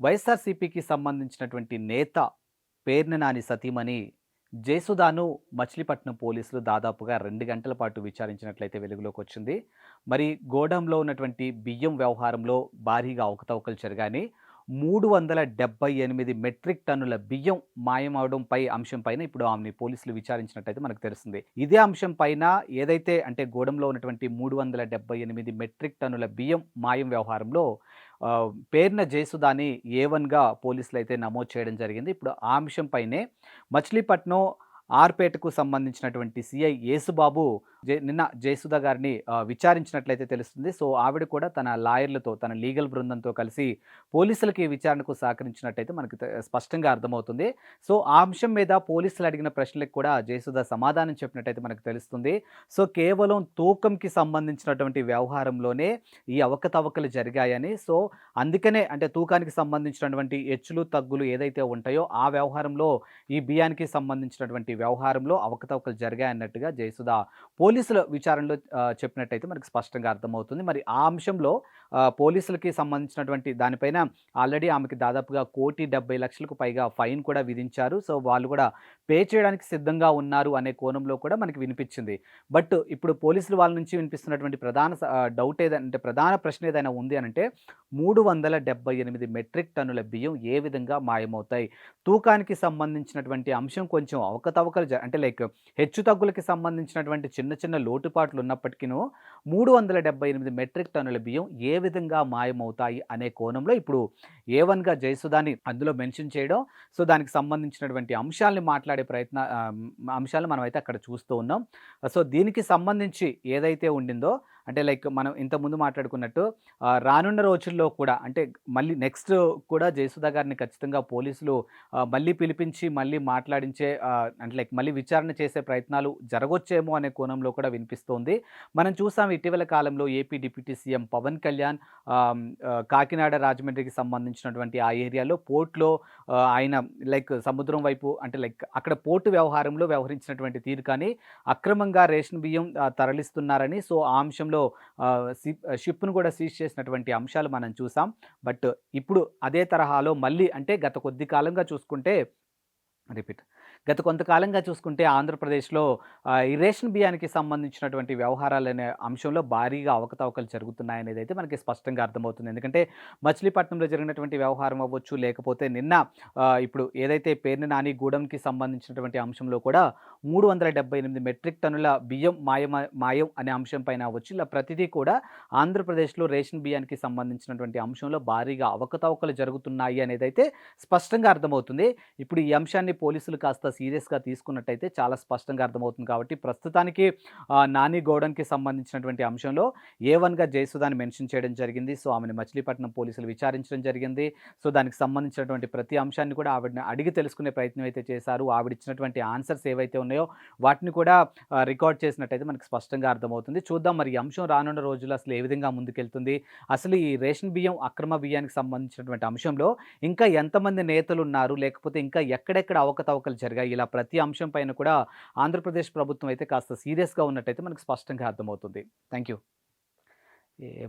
వైఎస్ఆర్సీపీకి సంబంధించినటువంటి నేత పేర్ననాని సతీమణి జేసుదాను మచిలీపట్నం పోలీసులు దాదాపుగా రెండు గంటల పాటు విచారించినట్లయితే వెలుగులోకి వచ్చింది. మరి గోడంలో ఉన్నటువంటి బియ్యం వ్యవహారంలో భారీగా అవకతవకలు జరగాని మూడు వందల డెబ్బై ఎనిమిది మెట్రిక్ టన్నుల బియ్యం మాయమవడంపై అంశం పైన ఇప్పుడు ఆమెని పోలీసులు విచారించినట్టయితే మనకు తెలుస్తుంది. ఇదే అంశం పైన ఏదైతే అంటే గోడంలో ఉన్నటువంటి మూడు వందల డెబ్బై ఎనిమిది మెట్రిక్ టన్నుల బియ్యం మాయం వ్యవహారంలో పేర్న జేసుదాని ఏ వన్గా పోలీసులు అయితే నమోదు చేయడం జరిగింది. ఇప్పుడు ఆ అంశంపైనే మచిలీపట్నం ఆర్పేటకు సంబంధించినటువంటి సిఐ యేసుబాబు నిన్న జయసుధ గారిని విచారించినట్లయితే తెలుస్తుంది. సో ఆవిడ కూడా తన లాయర్లతో తన లీగల్ బృందంతో కలిసి పోలీసులకి విచారణకు సహకరించినట్టయితే మనకు స్పష్టంగా అర్థమవుతుంది. సో ఆ అంశం మీద పోలీసులు అడిగిన ప్రశ్నలకు కూడా జయసుధ సమాధానం చెప్పినట్టయితే మనకు తెలుస్తుంది. సో కేవలం తూకంకి సంబంధించినటువంటి వ్యవహారంలోనే ఈ అవకతవకలు జరిగాయని. సో అందుకనే అంటే తూకానికి సంబంధించినటువంటి హెచ్చులు తగ్గులు ఏదైతే ఉంటాయో ఆ వ్యవహారంలో ఈ బియ్యానికి సంబంధించినటువంటి వ్యవహారంలో అవకతవకలు జరిగాయన్నట్టుగా జయసుధ పోలీసుల విచారణలో చెప్పినట్టయితే మనకు స్పష్టంగా అర్థమవుతుంది. మరి ఆ అంశంలో పోలీసులకి సంబంధించినటువంటి దానిపైన ఆల్రెడీ ఆమెకి దాదాపుగా కోటి డెబ్బై లక్షలకు పైగా ఫైన్ కూడా విధించారు. సో వాళ్ళు కూడా పే చేయడానికి సిద్ధంగా ఉన్నారు అనే కోణంలో కూడా మనకి వినిపించింది. బట్ ఇప్పుడు పోలీసులు వాళ్ళ నుంచి వినిపిస్తున్నటువంటి ప్రధాన డౌట్ ఏదంటే ప్రధాన ప్రశ్న ఏదైనా ఉంది అని అంటే మూడు వందల డెబ్బై ఎనిమిది మెట్రిక్ టన్నుల బియ్యం ఏ విధంగా మాయమవుతాయి? తూకానికి సంబంధించినటువంటి అంశం కొంచెం అవకతవకలు అంటే లైక్ హెచ్చు తగ్గులకి సంబంధించినటువంటి చిన్న చిన్న లోటుపాట్లు ఉన్నప్పటికీ మూడు వందల డెబ్బై ఎనిమిది మెట్రిక్ టన్నుల బియ్యం ఏ విధంగా మాయమవుతాయి అనే కోణంలో ఇప్పుడు ఏ వన్గా జయసుధాని అందులో మెన్షన్ చేయడం. సో దానికి సంబంధించినటువంటి అంశాలని మాట్లాడే ప్రయత్న అంశాలు మనం అయితే అక్కడ చూస్తూ ఉన్నాం. సో దీనికి సంబంధించి ఏదైతే ఉండిందో అంటే లైక్ మనం ఇంతకుముందు మాట్లాడుకున్నట్టు రానున్న రోజుల్లో కూడా అంటే మళ్ళీ నెక్స్ట్ కూడా జయసుధా గారిని ఖచ్చితంగా పోలీసులు మళ్ళీ పిలిపించి మళ్ళీ మాట్లాడించే అంటే లైక్ మళ్ళీ విచారణ చేసే ప్రయత్నాలు జరగొచ్చేమో అనే కోణంలో కూడా వినిపిస్తోంది. మనం చూసాం ఇటీవల కాలంలో AP deputy CM Pawan Kalyan Kakinada రాజమండ్రికి సంబంధించినటువంటి ఆ ఏరియాలో పోర్ట్లో ఆయన లైక్ సముద్రం వైపు అంటే లైక్ అక్కడ పోర్టు వ్యవహారంలో వ్యవహరించినటువంటి తీరు కానీ అక్రమంగా రేషన్ బియ్యం తరలిస్తున్నారని సో ఆ అంశంలో సమయంలో షిప్ను కూడా సీజ్ చేసినటువంటి అంశాలు మనం చూసాం. బట్ ఇప్పుడు అదే తరహాలో మళ్ళీ అంటే గత కొద్ది కాలంగా చూసుకుంటే రిపీట్ గత కొంతకాలంగా చూసుకుంటే ఆంధ్రప్రదేశ్లో ఈ రేషన్ బియ్యానికి సంబంధించినటువంటి వ్యవహారాలు అనే అంశంలో భారీగా అవకతవకలు జరుగుతున్నాయనేది అయితే మనకి స్పష్టంగా అర్థమవుతుంది. ఎందుకంటే మచిలీపట్నంలో జరిగినటువంటి వ్యవహారం అవ్వచ్చు లేకపోతే నిన్న ఇప్పుడు ఏదైతే పేర్ని నాని గూడెంకి సంబంధించినటువంటి అంశంలో కూడా మూడు వందల డెబ్బై ఎనిమిది మెట్రిక్ టన్నుల బియ్యం మాయం మాయం అనే అంశం పైన అవ్వచ్చు. ఇలా ప్రతిదీ కూడా ఆంధ్రప్రదేశ్లో రేషన్ బియ్యానికి సంబంధించినటువంటి అంశంలో భారీగా అవకతవకలు జరుగుతున్నాయి అనేది అయితే స్పష్టంగా అర్థమవుతుంది. ఇప్పుడు ఈ అంశాన్ని పోలీసులు కాస్త సీరియస్గా తీసుకున్నట్టయితే చాలా స్పష్టంగా అర్థమవుతుంది కాబట్టి ప్రస్తుతానికి నాని గౌడన్కి సంబంధించినటువంటి అంశంలో ఏ వన్గా జయసుధాని మెన్షన్ చేయడం జరిగింది. సో ఆమెను మచిలీపట్నం పోలీసులు విచారించడం జరిగింది. సో దానికి సంబంధించినటువంటి ప్రతి అంశాన్ని కూడా ఆవిడని అడిగి తెలుసుకునే ప్రయత్నం అయితే చేశారు. ఆవిడ ఇచ్చినటువంటి ఆన్సర్స్ ఏవైతే ఉన్నాయో వాటిని కూడా రికార్డ్ చేసినట్టయితే మనకు స్పష్టంగా అర్థమవుతుంది. చూద్దాం మరి ఈ అంశం రానున్న రోజుల్లో అసలు ఏ విధంగా ముందుకెళ్తుంది. అసలు ఈ రేషన్ బియ్యం అక్రమ బియ్యానికి సంబంధించినటువంటి అంశంలో ఇంకా ఎంతమంది నేతలు ఉన్నారు? లేకపోతే ఇంకా ఎక్కడెక్కడ అవకతవకలు జరిగాయి? ఇలా ప్రతి అంశం పైన కూడా ఆంధ్రప్రదేశ్ ప్రభుత్వం అయితే కాస్త సీరియస్గా ఉన్నట్టయితే మనకు స్పష్టంగా అర్థమవుతుంది. Thank you A